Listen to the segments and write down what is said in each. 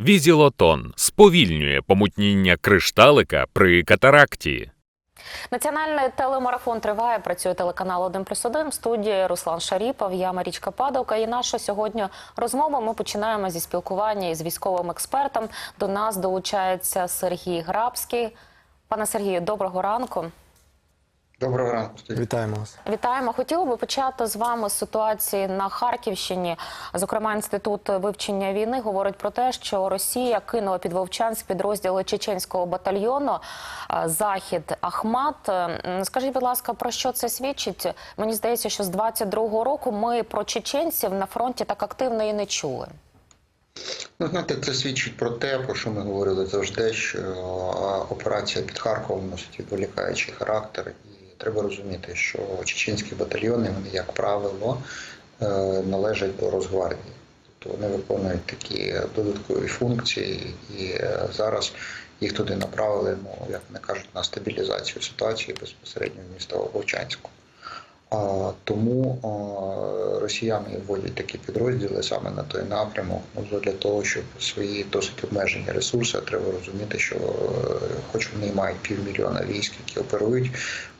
Візілотон сповільнює помутніння кришталика при катаракті. Національний телемарафон триває. Працює телеканал 1 плюс 1. В студії Руслан Шаріпов, я Марічка Падовка. І наша сьогодні розмова. Ми починаємо зі спілкування із військовим експертом. До нас долучається Сергій Грабський. Пане Сергію, доброго ранку. Доброго ранку. Вітаємо вас. Вітаємо. Хотіла би почати з вами з ситуації на Харківщині. Зокрема, інститут вивчення війни говорить про те, що Росія кинула під Вовчанськ підрозділи чеченського батальйону е, Захід Ахмат. Е, Скажіть, будь ласка, про що це свідчить? Мені здається, що з 22-го року ми про чеченців на фронті так активно і не чули. Ну, знаєте, це свідчить про те, про що ми говорили завжди, що е, операція під Харковом носить відволікаючий характер, і треба розуміти, що чеченські батальйони, вони, як правило, е, належать до Росгвардії. Тобто вони виконують такі додаткові функції, і е, зараз їх туди направили, ну як вони кажуть, на стабілізацію ситуації безпосередньо в міста Вовчанську. А, Тому росіяни вводять такі підрозділи саме на той напрямок. Ну для того, щоб свої досить обмежені ресурси, треба розуміти, що е, хоч вони мають півмільйона військ, які оперують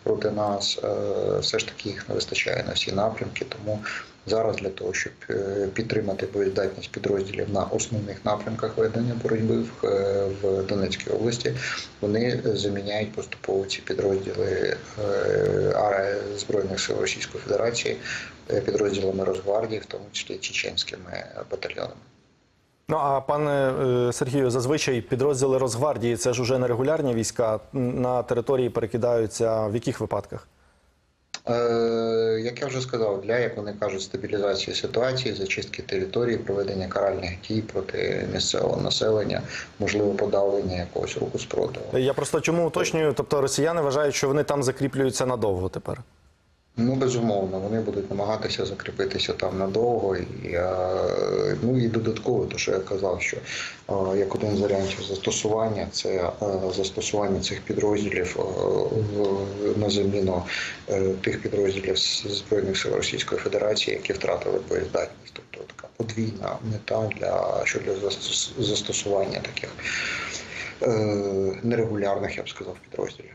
проти нас, е, все ж таки їх не вистачає на всі напрямки. Тому зараз для того, щоб е, підтримати боєздатність підрозділів на основних напрямках ведення боротьби в, е, Донецькій області, вони заміняють поступово ці підрозділи Збройних сил Російської Федерації підрозділами Росгвардії, в тому числі чеченськими батальйонами. Ну а пане е, Сергію, зазвичай підрозділи Росгвардії це ж уже не регулярні війська на території перекидаються в яких випадках? Е, Як я вже сказав, для як вони кажуть, стабілізації ситуації, зачистки території, проведення каральних дій проти місцевого населення, можливо, подавлення якогось руху спротиву. Я просто чому уточнюю? Тобто росіяни вважають, що вони там закріплюються надовго тепер. Ну, безумовно, вони будуть намагатися закріпитися там надовго. І, е, ну і додатково, то що я казав, що е, як один з варіантів застосування, це е, застосування цих підрозділів на заміну тих підрозділів Збройних сил Російської Федерації, які втратили боєздатність. Тобто така подвійна мета для щодо застосування таких нерегулярних, я б сказав, підрозділів.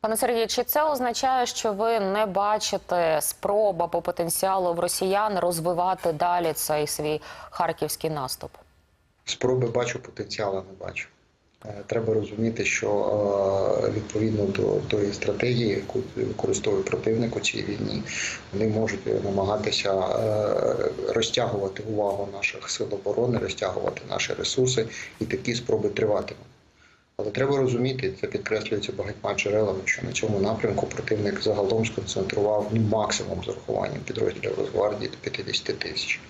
Пане Сергію, чи це означає, що ви не бачите спроб або потенціалу в росіян розвивати далі цей свій харківський наступ? Спроби бачу, потенціалу не бачу. Е, Треба розуміти, що е, відповідно до тої стратегії, яку використовує противник у цій війні, вони можуть намагатися е, розтягувати увагу наших сил оборони, розтягувати наші ресурси, і такі спроби триватимуть. Але треба розуміти, це підкреслюється багатьма джерелами, що на цьому напрямку противник загалом сконцентрував ну, максимум з урахуванням підрозділів Росгвардії до 50 тисяч.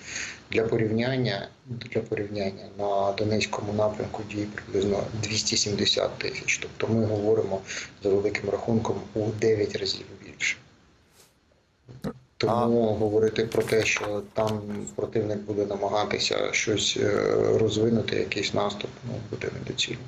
Для порівняння для порівняння на Донецькому напрямку діє приблизно 270 тисяч. Тобто ми говоримо за великим рахунком у 9 разів більше. Тому говорити про те, що там противник буде намагатися щось е, розвинути, якийсь наступ, ну буде недоцільно.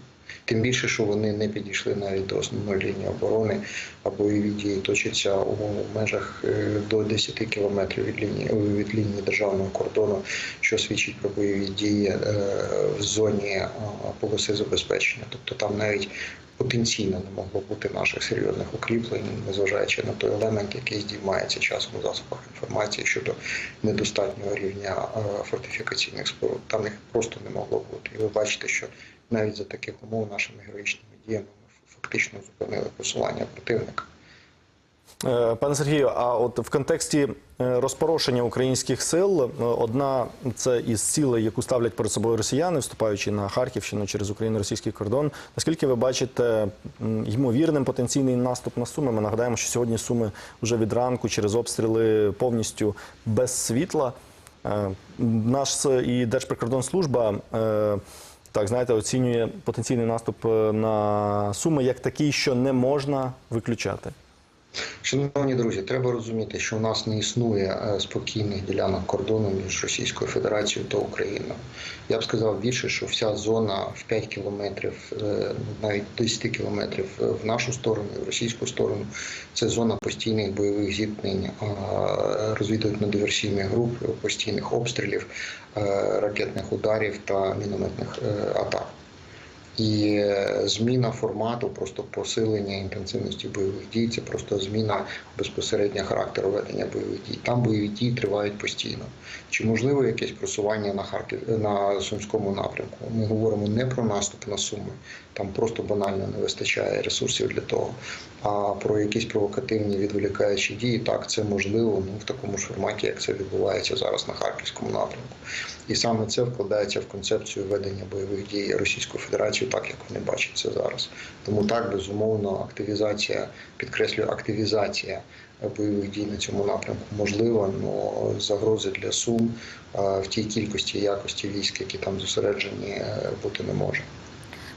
Тим більше, що вони не підійшли навіть до основної лінії оборони, а бойові дії точаться у межах е, до 10 кілометрів від лінії від лінії державного кордону, що свідчить про бойові дії е, в зоні е, полоси забезпечення. Тобто там навіть потенційно не могло бути наших серйозних укріплень, незважаючи на той елемент, який здіймається часом у засобах інформації щодо недостатнього рівня фортифікаційних споруд. Там їх просто не могло бути. І ви бачите, що навіть за таких умов нашими героїчними діями ми фактично зупинили просування противника. Е, Пане Сергію, а от в контексті е, розпорошення українських сил, е, одна це із цілей, яку ставлять перед собою росіяни, вступаючи на Харківщину через Україно-російський кордон. Наскільки ви бачите ймовірним потенційний наступ на Суми? Ми нагадаємо, що сьогодні Суми вже від ранку через обстріли повністю без світла. Наш і Держприкордонслужба так знаєте, оцінює потенційний наступ е, на Суми як такий, що не можна виключати. Шановні друзі, треба розуміти, що у нас не існує е, спокійних ділянок кордону між Російською Федерацією та Україною. Я б сказав більше, що вся зона в 5 кілометрів, е, навіть 10 кілометрів е, в нашу сторону, в російську сторону, це зона постійних бойових зіткнень, розвідувально-диверсійних груп, постійних обстрілів, ракетних ударів та мінометних атак. І е, зміна формату, просто посилення інтенсивності бойових дій, це просто зміна безпосередньо характеру ведення бойових дій. Там бойові дії тривають постійно. Чи можливо якесь просування на Харків на сумському напрямку? Ми говоримо не про наступ на Суми, там просто банально не вистачає ресурсів для того. А про якісь провокативні відволікаючі дії, так це можливо ну в такому ж форматі, як це відбувається зараз на харківському напрямку. І саме це вкладається в концепцію ведення бойових дій Російської Федерації, так як вони бачать це зараз. Тому так безумовно активізація, підкреслюю, активізація бойових дій на цьому напрямку можлива, але загрози для Сум в тій кількості якості військ, які там зосереджені, е, бути не може.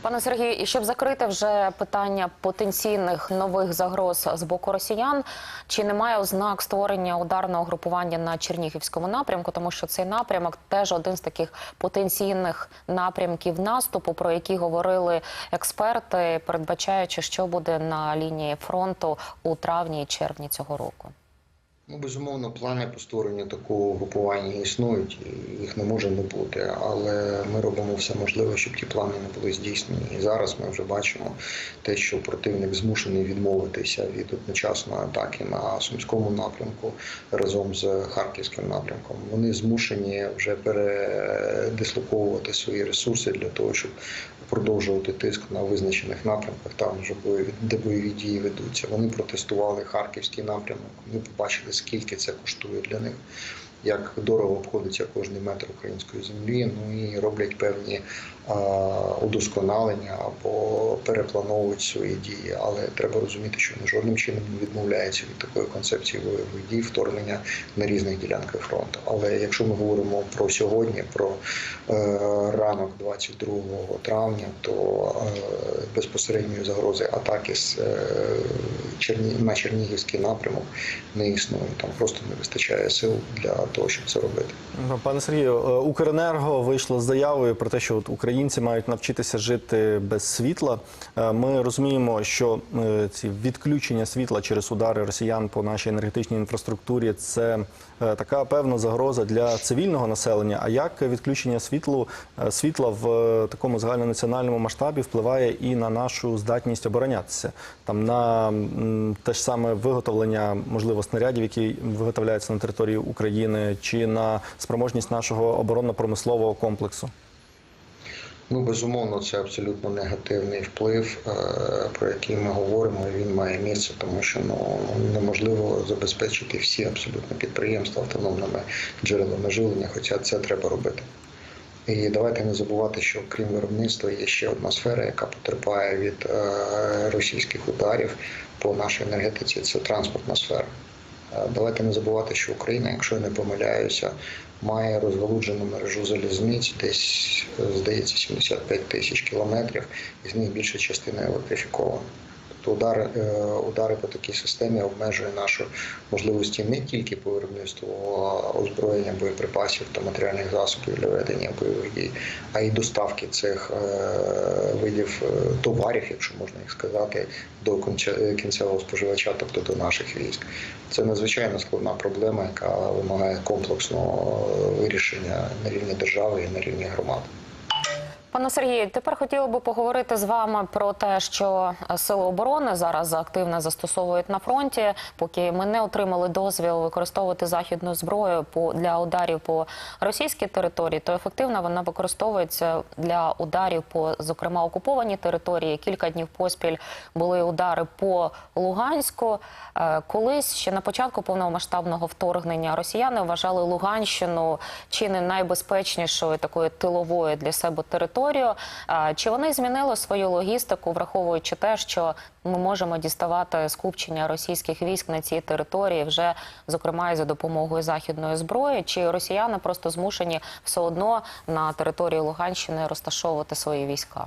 Пане Сергію, і щоб закрити вже питання потенційних нових загроз з боку росіян, чи немає ознак створення ударного групування на Чернігівському напрямку, тому що цей напрямок теж один з таких потенційних напрямків наступу, про які говорили експерти, передбачаючи, що буде на лінії фронту у травні і червні цього року. Ну, безумовно, плани по створенню такого групування існують, і їх не може не бути. Але ми робимо все можливе, щоб ті плани не були здійснені. І зараз ми вже бачимо те, що противник змушений відмовитися від одночасної атаки на сумському напрямку разом з харківським напрямком. Вони змушені вже передислоковувати свої ресурси для того, щоб продовжувати тиск на визначених напрямках, там де бойові дії ведуться. Вони протестували харківський напрямок. Вони побачили, скільки це коштує для них. Як дорого обходиться кожний метр української землі, ну і роблять певні удосконалення або переплановують свої дії. Але треба розуміти, що вони жодним чином не відмовляються від такої концепції бойових дій, вторгнення на різних ділянках фронту. Але якщо ми говоримо про сьогодні, про е, ранок 22 травня, то е, безпосередньої загрози атаки з е, Черні... на Чернігівський напрямок не існує. Там просто не вистачає сил для того, щоб це робити. Ну, Пане Сергію, е, Укренерго вийшло з заявою про те, що от українці мають навчитися жити без світла. Е, Ми розуміємо, що е, ці відключення світла через удари росіян по нашій енергетичній інфраструктурі це така певна загроза для цивільного населення. А як відключення світлу е, світла в е, такому загальнонаціональному масштабі впливає і на нашу здатність оборонятися? Там на те ж саме виготовлення, можливо, снарядів, які виготовляються на території України, чи на спроможність нашого оборонно-промислового комплексу? Ну, безумовно, це абсолютно негативний вплив, е, про який ми говоримо. і Він має місце, тому що ну неможливо забезпечити всі абсолютно підприємства автономними джерелами живлення, хоча це треба робити. І давайте не забувати, що крім виробництва є ще одна сфера, яка потерпає від е, російських ударів по нашій енергетиці. Це транспортна сфера. Е, Давайте не забувати, що Україна, якщо я не помиляюся, має розгалуджену мережу залізниць, десь е, здається 75 тисяч кілометрів, із них більша частина електрифікована. Тобто удари, е, удари по такій системі обмежує наші можливості не тільки по виробництву озброєння боєприпасів та матеріальних засобів для ведення бойових дій, а й доставки цих е, видів е, товарів, якщо можна їх сказати, до кінцевого споживача, тобто до наших військ. Це надзвичайно складна проблема, яка вимагає комплексного вирішення на рівні держави і на рівні громад. Пане Сергію, тепер хотіла би поговорити з вами про те, що е, сили оборони зараз активно застосовують на фронті, поки ми не отримали дозвіл використовувати західну зброю по для ударів по російській території, то ефективно вона використовується для ударів по зокрема окупованій території. Кілька днів поспіль були удари по Луганську. Е, Колись ще на початку повномасштабного вторгнення росіяни вважали Луганщину чи не найбезпечнішою такою тиловою для себе територією. Е, Чи вони змінили свою логістику, враховуючи те, що ми можемо діставати скупчення російських військ на цій території, вже зокрема і за допомогою західної зброї? Чи росіяни просто змушені все одно на території Луганщини розташовувати свої війська?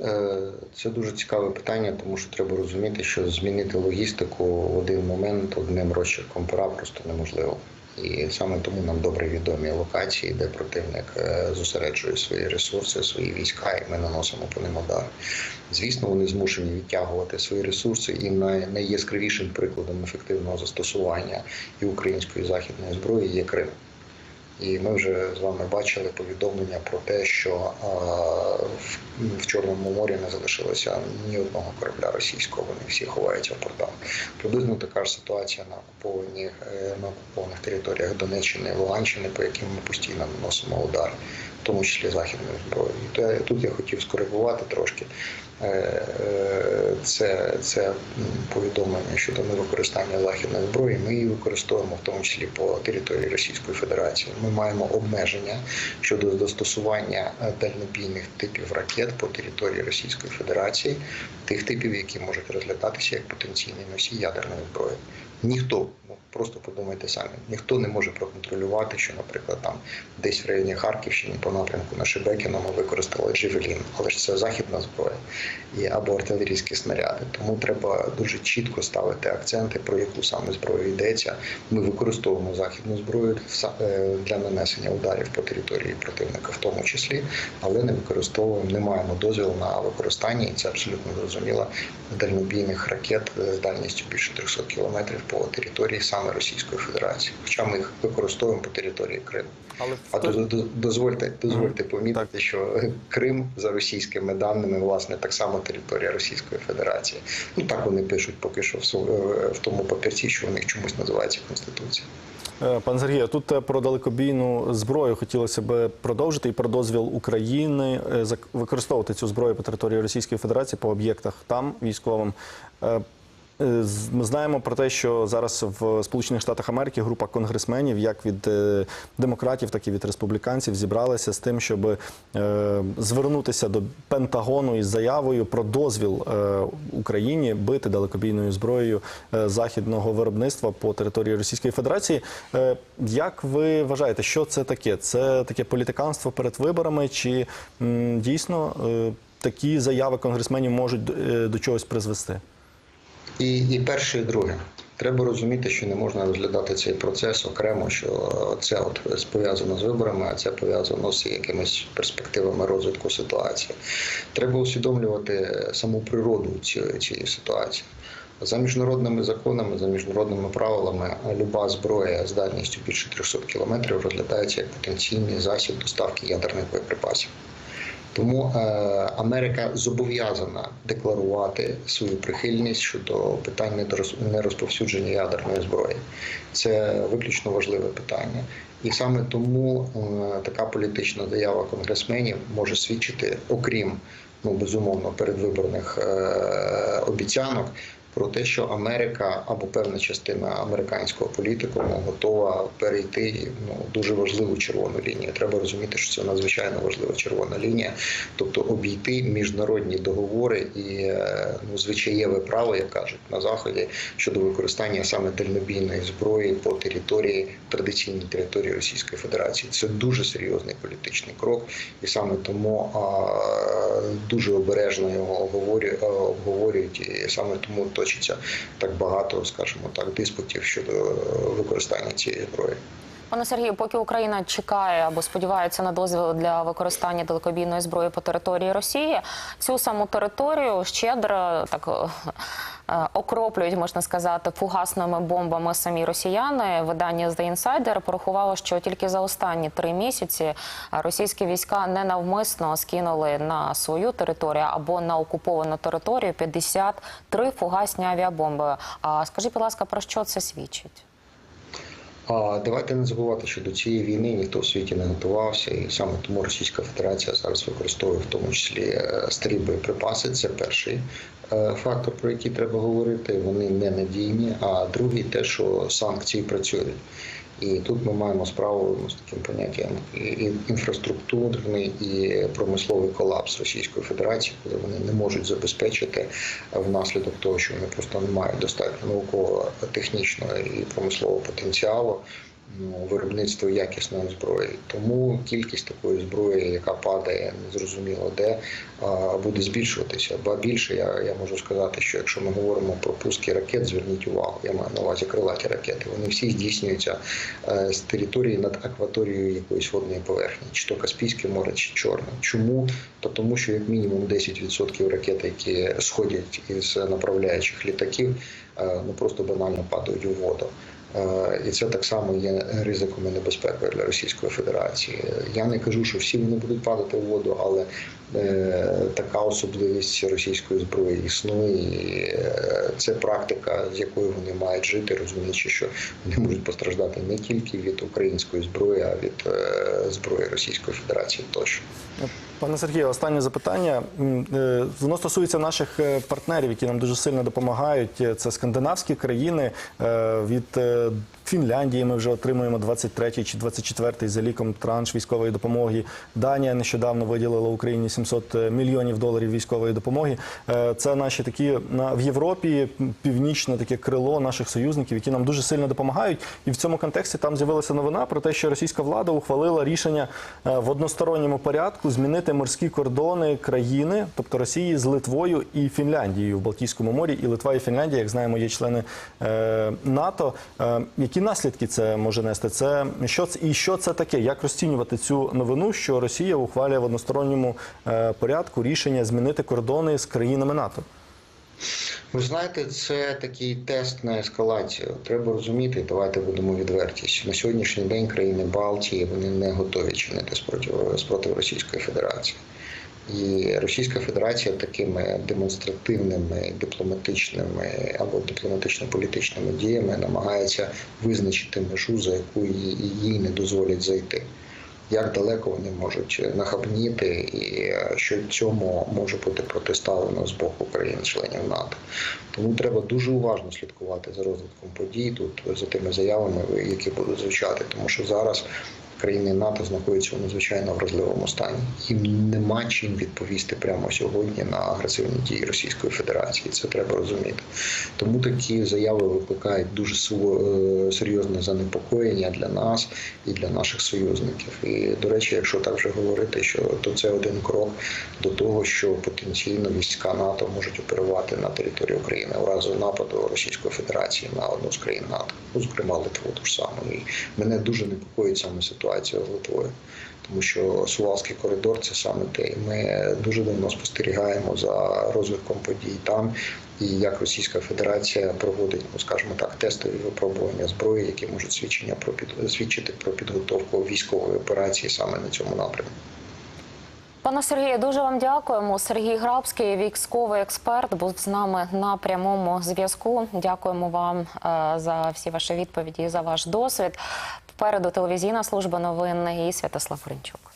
Е, Це дуже цікаве питання, тому що треба розуміти, що змінити логістику в один момент одним розчерком пера просто неможливо. І саме тому нам добре відомі локації, де противник е, зосереджує свої ресурси, свої війська, і ми наносимо по ним удари. Звісно, вони змушені відтягувати свої ресурси, і найяскравішим прикладом ефективного застосування і української і західної зброї є Крим. І ми вже з вами бачили повідомлення про те, що а, в, Чорному морі не залишилося ні одного корабля російського. Вони всі ховаються в портах. Приблизно така ж ситуація на окупованих е, на окупованих територіях Донеччини і Луганщини, по яким ми постійно наносимо удар, тому числі. І то тут я хотів скоригувати трошки. Е, е, Це, це повідомлення щодо невикористання західної зброї. Ми її використовуємо в тому числі по території Російської Федерації. Ми маємо обмеження щодо застосування е, дальнобійних типів ракет по території Російської Федерації, тих типів, які можуть розглядатися як потенційний носій ядерної зброї. Ніхто, ну просто подумайте самі, ніхто не може проконтролювати, що, наприклад, там десь в районі Харківщини по напрямку на Шебекіно ми використали Джевелін, але ж це західна зброя і або артилерійські снаряди. Тому треба дуже чітко ставити акценти, про яку саме зброю йдеться. Ми використовуємо західну зброю е, для нанесення ударів по території противника, в тому числі, але не використовуємо, не маємо дозволу на використання, і це абсолютно зрозуміло дальнобійних ракет е, з дальністю більше 300 кілометрів по території саме Російської Федерації. Хоча ми їх використовуємо по території Криму. Але А до- дозвольте, дозвольте помітити, Так. що Крим за російськими даними, власне, так само територія Російської Федерації. Ну так вони пишуть поки що в, су- в тому папірці, що у них чомусь називається Конституція. Е, Пан Сергію, тут е, про далекобійну зброю хотілося б продовжити і про дозвіл України е, використовувати цю зброю по території Російської Федерації по об'єктах там військовим. Е, Ми знаємо про те, що зараз в Сполучених Штатах Америки група конгресменів, як від е, демократів, так і від республіканців, зібралися з тим, щоб е, звернутися до Пентагону із заявою про дозвіл Україні бити далекобійною зброєю західного виробництва по території Російської Федерації. Як ви вважаєте, що це таке? Це таке політиканство перед виборами, чи дійсно такі заяви конгресменів можуть до чогось призвести? І, і перше, і друге. Треба розуміти, що не можна розглядати цей процес окремо, що це от пов'язано з виборами, а це пов'язано з якимись перспективами розвитку ситуації. Треба усвідомлювати саму природу цієї, цієї ситуації. За міжнародними законами, за міжнародними правилами, люба зброя з дальністю більше 300 кілометрів розглядається як потенційний засіб доставки ядерних боєприпасів. Тому е, Америка зобов'язана декларувати свою прихильність щодо питань нерозповсюдження ядерної зброї. Це виключно важливе питання. І саме тому е, така політична заява конгресменів може свідчити, окрім ну безумовно передвиборних е, обіцянок. Про те, що Америка або певна частина американського політикуму готова перейти ну дуже важливу червону лінію. Треба розуміти, що це надзвичайно важлива червона лінія, тобто обійти міжнародні договори і е, ну звичаєве право, як кажуть на заході, щодо використання саме дальнобійної зброї по території традиційній території Російської Федерації. Це дуже серйозний політичний крок, і саме тому а, дуже обережно його обговорю- е, обговорюють, і саме тому точиться так багато, скажімо так, диспутів щодо е, використання цієї зброї. Пане Сергію, поки Україна чекає або сподівається на дозвіл для використання далекобійної зброї по території Росії, цю саму територію щедро так е, окроплюють, можна сказати, фугасними бомбами самі росіяни. Видання The Insider порахувало, що тільки за останні три місяці е, російські війська ненавмисно скинули на свою територію або на окуповану територію 53 фугасні авіабомби. А скажіть, будь ласка, про що це свідчить? А давайте не забувати, що до цієї війни ніхто в світі не готувався, і саме тому Російська Федерація зараз використовує в тому числі е, старі боєприпаси. Це перший е, фактор, про який треба говорити. Вони не надійні. А другий те, що санкції працюють. І тут ми маємо справу ну, з таким поняттям і- інфраструктурний і промисловий колапс Російської Федерації, коли вони не можуть забезпечити внаслідок того, що вони просто не мають достатньо науково-технічного і промислового потенціалу. Ну, виробництво якісної зброї. Тому кількість такої зброї, яка падає незрозуміло де, буде збільшуватися. Ба більше я, я можу сказати, що якщо ми говоримо про пуски ракет, зверніть увагу, я маю на увазі крилаті ракети. Вони всі здійснюються е, з території над акваторією якоїсь водної поверхні, чи то Каспійське море, чи Чорне. Чому? То тому, що як мінімум 10% ракет, які сходять із направляючих літаків, е, ну просто банально падають у воду. Е, І це так само є ризиком і небезпекою для Російської Федерації. Я не кажу, що всі вони будуть падати у воду, але е, така особливість російської зброї існує. І е, це практика, з якою вони мають жити, розуміючи, що вони можуть постраждати не тільки від української зброї, а від зброї Російської Федерації тощо. Пане Сергію, останнє запитання. Е, Воно стосується наших е, партнерів, які нам дуже сильно допомагають. Е, Це скандинавські країни. Від Фінляндії ми вже отримуємо 23-й чи 24-й за ліком транш військової допомоги. Данія нещодавно виділила Україні 700 мільйонів доларів військової допомоги. Це наші такі в Європі північне таке крило наших союзників, які нам дуже сильно допомагають. І в цьому контексті там з'явилася новина про те, що російська влада ухвалила рішення в односторонньому порядку змінити морські кордони країни, тобто Росії з Литвою і Фінляндією в Балтійському морі. І Литва і Фінляндія, як знаємо, є члени е, НАТО. Е, які наслідки це може нести? Це що це і що це таке? Як розцінювати цю новину, що Росія ухвалює в односторонньому е, порядку рішення змінити кордони з країнами НАТО? Ви знаєте, це такий тест на ескалацію. Треба розуміти, давайте будемо відверті. що На сьогоднішній день країни Балтії вони не готові чинити спротив, спротив Російської Федерації. І Російська Федерація такими демонстративними дипломатичними або дипломатично-політичними діями намагається визначити межу, за яку їй, не дозволять зайти. Як далеко вони можуть нахабніти, і е, що цьому може бути протиставлено з боку країн-членів НАТО. Тому треба дуже уважно слідкувати за розвитком подій тут за тими заявами, які будуть звучати, тому що зараз країни НАТО знаходяться у надзвичайно вразливому стані. Їм нема чим відповісти прямо сьогодні на агресивні дії Російської Федерації. Це треба розуміти. Тому такі заяви викликають дуже е, серйозне занепокоєння для нас і для наших союзників. І до речі, якщо так вже говорити, що то це один крок до того, що потенційно війська НАТО можуть оперувати на території України у разі нападу Російської Федерації на одну з країн НАТО, ну зокрема Литву ту ж саму. І мене дуже непокоїть саме ситуація з Литвою. Тому що Сувалський коридор це саме те. І ми дуже давно спостерігаємо за розвитком подій там і як Російська Федерація проводить, ну скажімо так, тестові випробування зброї, які можуть свідчення про під свідчити про підготовку військової операції саме на цьому напрямку. Пане Сергію, дуже вам дякуємо. Сергій Грабський, військовий експерт, був з нами на прямому зв'язку. Дякуємо вам е, за всі ваші відповіді і за ваш досвід. Попереду телевізійна служба новин і Святослав Гринчук.